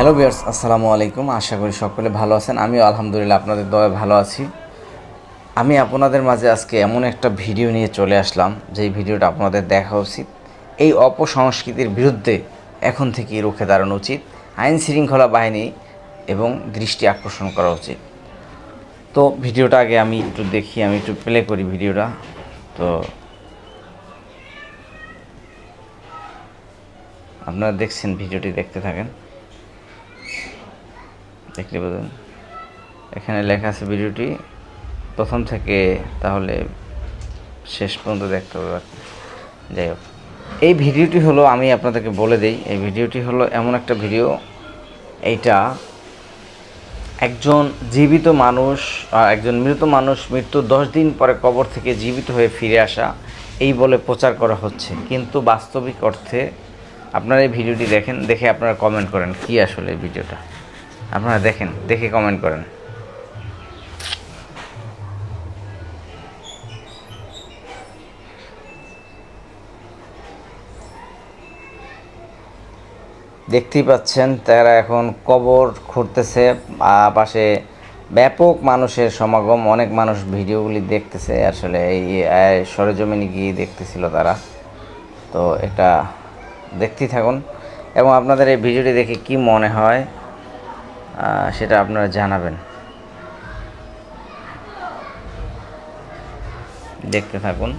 Hello বিয়ার্স আসসালামু আলাইকুম। আশা করি সকলে ভালো আছেন। আমিও আলহামদুলিল্লাহ আপনাদের দয়ে ভালো আছি। আমি আপনাদের মাঝে আজকে এমন একটা ভিডিও নিয়ে চলে আসলাম, যেই ভিডিওটা আপনাদের দেখা উচিত। এই অপসংস্কৃতির বিরুদ্ধে এখন থেকেই রুখে দাঁড়ানো উচিত, আইন শৃঙ্খলা বাহিনী এবং দৃষ্টি আকর্ষণ করা উচিত। তো ভিডিওটা আগে আমি একটু দেখি, আমি একটু প্লে করি ভিডিওটা। তো আপনারা দেখছেন, ভিডিওটি দেখতে থাকেন। দেখলে বোঝেন এখানে লেখা আছে ভিডিওটি। প্রথম থেকে তাহলে শেষ পর্যন্ত দেখতে হবে। যাই হোক। এই ভিডিওটি হলো আমি আপনাদেরকে বলে দিই, এই ভিডিওটি হলো এমন একটা ভিডিও। এইটা একজন জীবিত মানুষ একজন মৃত মানুষ মৃত্যুর দশ দিন পরে কবর থেকে জীবিত হয়ে ফিরে আসা, এই বলে প্রচার করা হচ্ছে। কিন্তু বাস্তবিক অর্থে আপনারা এই ভিডিওটি দেখেন, দেখে আপনারা কমেন্ট করেন কি আসলে এই ভিডিওটা। আপনারা দেখেন, দেখে কমেন্ট করেন। দেখতেই পাচ্ছেন, তারা এখন কবর খুঁড়তেছে পাশে ব্যাপক মানুষের সমাগম, অনেক মানুষ ভিডিওগুলি দেখতেছে, আসলে এই সরেজমিনে গিয়ে দেখতেছিল তারা। তো এটা দেখতেই থাকুন। এবং আপনাদের এই ভিডিওটি দেখে কি মনে হয়? সেটা আপনারা জানাবেন। দেখতে থাকুন।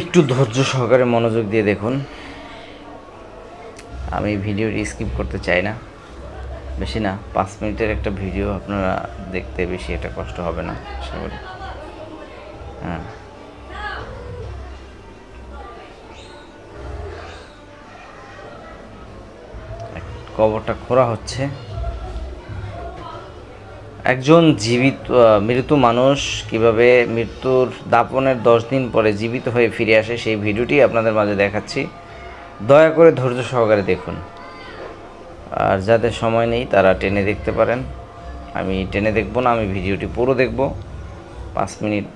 একটু ধৈর্য সহকারে মনোযোগ দিয়ে দেখুন। আমি ভিডিওটি স্কিপ করতে চাই না। বেশি না, পাঁচ মিনিটের একটা ভিডিও আপনারা দেখতে বেশি একটা কষ্ট হবে না, আশা করি। হ্যাঁ। কবরটা খোঁড়া হচ্ছে। একজন জীবিত মৃত মানুষ কীভাবে মৃত্যুর দাপনের দশ দিন পরে জীবিত হয়ে ফিরে আসে সেই ভিডিওটি আপনাদের মাঝে দেখাচ্ছি। দয়া করে ধৈর্য সহকারে দেখুন। আর যাদের সময় নেই, তারা টেনে দেখতে পারেন। আমি টেনে দেখব না, আমি ভিডিওটি পুরো দেখব। পাঁচ মিনিট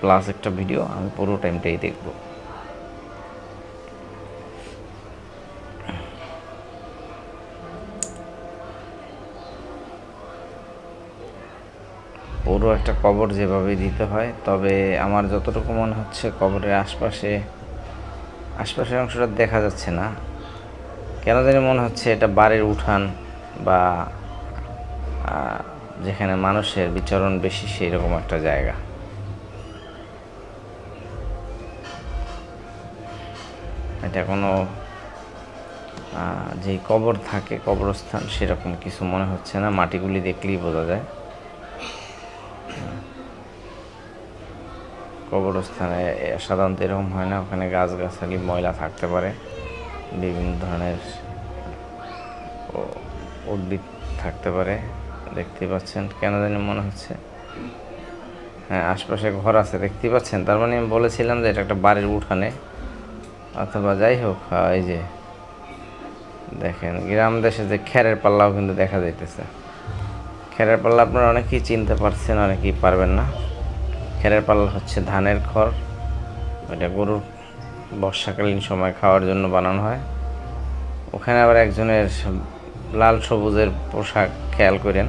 প্লাস একটা ভিডিও আমি পুরো টাইমটাই দেখব। পুরো একটা কবর যেভাবে দিতে হয়, তবে আমার যতটুকু মনে হচ্ছে কবরের আশপাশে, আশপাশের অংশটা দেখা যাচ্ছে না। কেন জানি মনে হচ্ছে এটা বাড়ির উঠান বা যেখানে মানুষের বিচরণ বেশি সেই রকম একটা জায়গা। এটা কোনো যে কবর থাকে, কবরস্থান সেরকম কিছু মনে হচ্ছে না। মাটিগুলি দেখলেই বোঝা যায়। কবরস্থানে সাধারণত এরকম হয় না, ওখানে গাছগাছালি, ময়লা থাকতে পারে। বিভিন্ন ধরনের উদ্ভিদ থাকতে পারে, দেখতেই পাচ্ছেন। কেন জানি মনে হচ্ছে হ্যাঁ আশপাশে ঘর আছে, দেখতেই পাচ্ছেন। তার মানে আমি বলেছিলাম যে এটা একটা বাড়ির উঠানে। অথবা যাই হোক এই যে, দেখেন, গ্রাম দেশে যে খেরের পাল্লাও কিন্তু দেখা যাইতেছে। খেরের পাল্লা আপনারা অনেকেই চিনতে পারছেন, অনেকেই পারবেন না। খেরের পাল্লা হচ্ছে ধানের খড়। ওইটা গরুর বর্ষাকালীন সময় খাওয়ার জন্য বানানো হয়। ওখানে আবার একজনের লাল সবুজের পোশাক খেয়াল করেন।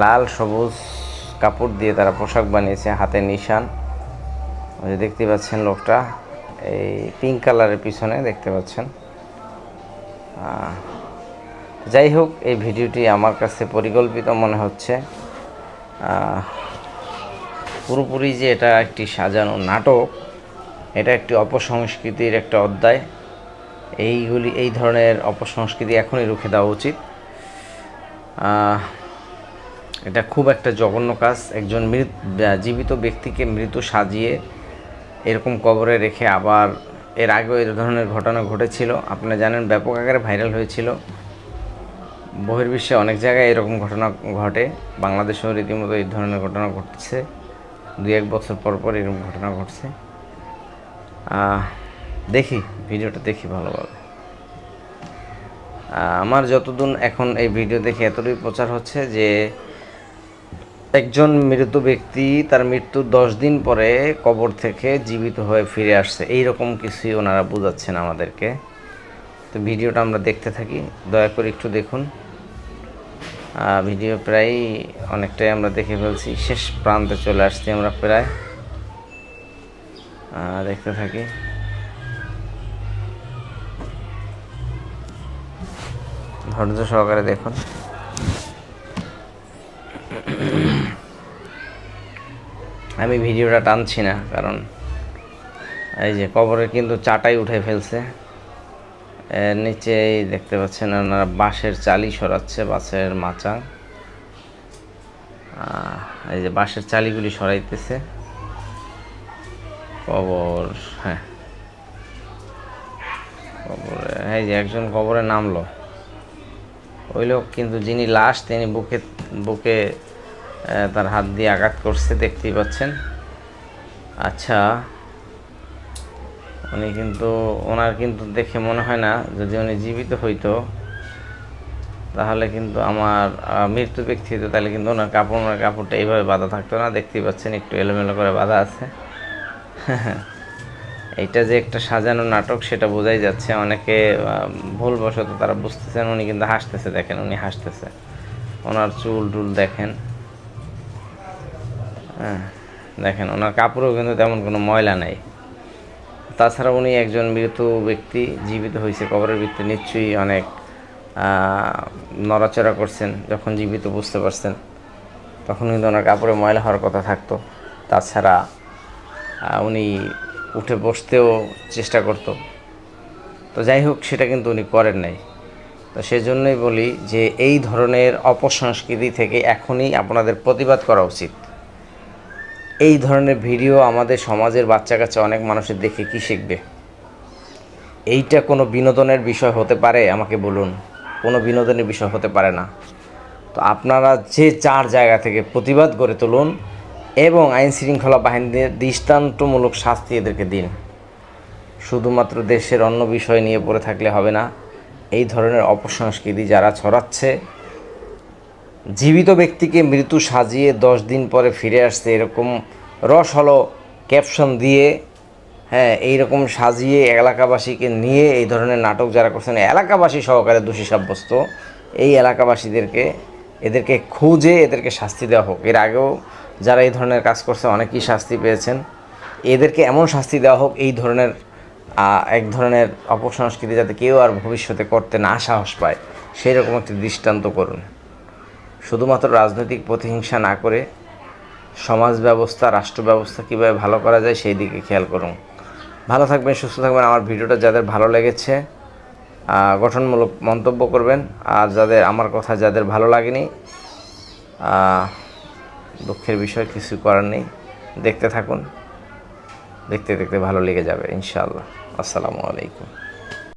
লাল সবুজ কাপড় দিয়ে তারা পোশাক বানিয়েছে, হাতে নিশান। ওই দেখতে পাচ্ছেন লোকটা, এই পিঙ্ক কালারের পিছনে দেখতে পাচ্ছেন। যাই হোক, এই ভিডিওটি আমার কাছে পরিকল্পিত মনে হচ্ছে। পুরোপুরি যে এটা একটি সাজানো নাটক, এটা একটি অপসংস্কৃতির একটা অধ্যায়। এইগুলি, এই ধরনের অপসংস্কৃতি এখনই রুখে দেওয়া উচিত। এটা খুব একটা জঘন্য কাজ। একজন মৃত জীবিত ব্যক্তিকে মৃত সাজিয়ে এরকম কবরে রেখে আবার এর আগেও এর ধরনের ঘটনা ঘটেছিল। আপনারা জানেন, ব্যাপক আকারে ভাইরাল হয়েছিল। বহির্বিশ্বে অনেক জায়গায় এরকম ঘটনা ঘটে। বাংলাদেশেও রীতিমতো এই ধরনের ঘটনা ঘটছে। দুই এক বছর পর পর এরকম ঘটনা ঘটছে। দেখি, ভিডিওটা দেখি ভালোভাবে। আমার যতদূর এখন এই ভিডিও দেখে এতটুকু প্রচার হচ্ছে যে, একজন মৃত ব্যক্তি তার মৃত্যুর দশ দিন পরে কবর থেকে জীবিত হয়ে ফিরে আসছে। এই রকম কিছুই ওনারা বোঝাচ্ছেন আমাদেরকে। তো ভিডিওটা আমরা দেখতে থাকি। দয়া করে একটু দেখুন। ভিডিও প্রায় অনেকটাই আমরা দেখে ফেলছি। শেষ প্রান্তে চলে আসছি আমরা প্রায়। দেখতে থাকি। ধৈর্য সহকারে দেখুন। আমি ভিডিওটা টানছি না, কারণ এই যে কবরে কিন্তু চাটাই উঠে ফেলছে। এর নিচে এই দেখতে পাচ্ছেন ওনারা বাঁশের চালি সরাচ্ছে, বাঁশের মাচা। এই যে বাঁশের চালিগুলি সরাইতেছে। কবর হ্যাঁ। কবরে, এই যে একজন কবরে নামলো। ওই লোক কিন্তু যিনি লাশ, তিনি বুকে বুকে তার হাত দিয়ে আঘাত করছে, দেখতেই পাচ্ছেন। আচ্ছা। উনি কিন্তু, ওনার কিন্তু দেখে মনে হয় না, যদি উনি জীবিত হইতো, তাহলে কিন্তু আমার মৃত্যু ব্যক্তি হইতো, তাহলে কিন্তু ওনার কাপড়, ওনার কাপড়টা এইভাবে বাঁধা থাকতো না। দেখতেই পাচ্ছেন, একটু এলোমেলো করে বাঁধা আছে। এইটা যে একটা সাজানো নাটক, সেটা বোঝাই যাচ্ছে। অনেকে ভুলবশত তারা বুঝতেছেন, উনি কিন্তু হাসতেছে, দেখেন, উনি হাসতেছে। ওনার চুল টুল দেখেন। হ্যাঁ দেখেন, ওনার কাপড়েও কিন্তু তেমন কোনো ময়লা নাই। তাছাড়া উনি একজন মৃত ব্যক্তি, জীবিত হয়েছে, কবরের ভিত্তি নিশ্চয়ই অনেক নড়াচড়া করছেন, যখন জীবিত বুঝতে পারছেন, তখন কিন্তু ওনার কাপড়ে ময়লা হওয়ার কথা থাকতো। তাছাড়া উনি উঠে বসতেও চেষ্টা করতো। তো যাই হোক, সেটা কিন্তু উনি করেন নাই। তো সেজন্যই বলি যে, এই ধরনের অপসংস্কৃতি থেকে এখনই আপনাদের প্রতিবাদ করা উচিত। এই ধরনের ভিডিও আমাদের সমাজের বাচ্চা কাচ্চা অনেক মানুষের দেখে কি শিখবে? এইটা কোনো বিনোদনের বিষয় হতে পারে? আমাকে বলুন। কোনো বিনোদনের বিষয় হতে পারে না। তো আপনারা যে চার জায়গা থেকে প্রতিবাদ করে তুলুন এবং আইন শৃঙ্খলা বাহিনীদের দৃষ্টান্তমূলক শাস্তি এদেরকে দিন। শুধুমাত্র দেশের অন্য বিষয় নিয়ে পড়ে থাকলে হবে না। এই ধরনের অপসংস্কৃতি যারা ছড়াচ্ছে জীবিত ব্যক্তিকে মৃত্যু সাজিয়ে দশ দিন পরে ফিরে আসছে এরকম রস হলো ক্যাপশন দিয়ে হ্যাঁ এইরকম সাজিয়ে এলাকাবাসীকে নিয়ে এই ধরনের নাটক যারা করছেন, এলাকাবাসী সহকারে দোষী সাব্যস্ত। এই এলাকাবাসীদেরকে, এদেরকে খুঁজে এদেরকে শাস্তি দেওয়া হোক। এর আগেও যারা এই ধরনের কাজ করছে, অনেকেই শাস্তি পেয়েছেন। এদেরকে এমন শাস্তি দেওয়া হোক, এই ধরনের এক ধরনের অপসংস্কৃতি যাতে কেউ আর ভবিষ্যতে করতে না সাহস পায়। সেই রকম একটি দৃষ্টান্ত করুন। শুধুমাত্র রাজনৈতিক প্রতিহিংসা না করে সমাজ ব্যবস্থা, রাষ্ট্র ব্যবস্থা কীভাবে ভালো করা যায় সেই দিকে খেয়াল করুন। ভালো থাকবেন, সুস্থ থাকবেন। আমার ভিডিওটা যাদের ভালো লেগেছে গঠনমূলক মন্তব্য করবেন। আর যাদের, আমার কথা যাদের ভালো লাগেনি দুঃখের বিষয় কিছু করার নেই, দেখতে থাকুন। দেখতে দেখতে ভালো লেগে যাবে, ইনশাআল্লাহ। আসসালামু আলাইকুম।